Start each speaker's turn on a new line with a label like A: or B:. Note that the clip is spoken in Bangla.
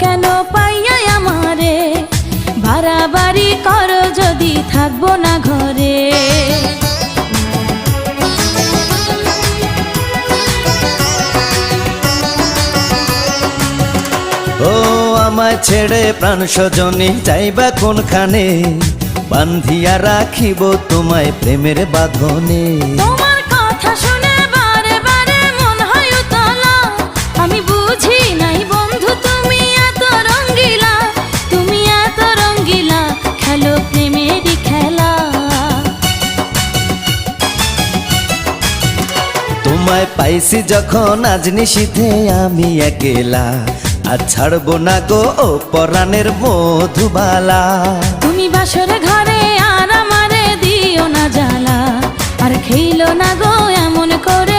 A: কেন পাইয়া আমারে? বাড়াবাড়ি করো যদি থাকব না ঘরে।
B: ও আমায় ছেড়ে প্রাণ স্বজনে যাইবা কোনখানে? বান্ধিয়া রাখিব তোমায় প্রেমের বাঁধনে।
A: তোমার
B: তোমায় পাইছি যখন আজ নিশীথে আমি একেলা। আর ছাড়বো না গো, ও পরাণের মধুবালা।
A: তুমি বাসর ঘরে আর আমারে দিও না জ্বালা। আর খেইলো না গো এমন করে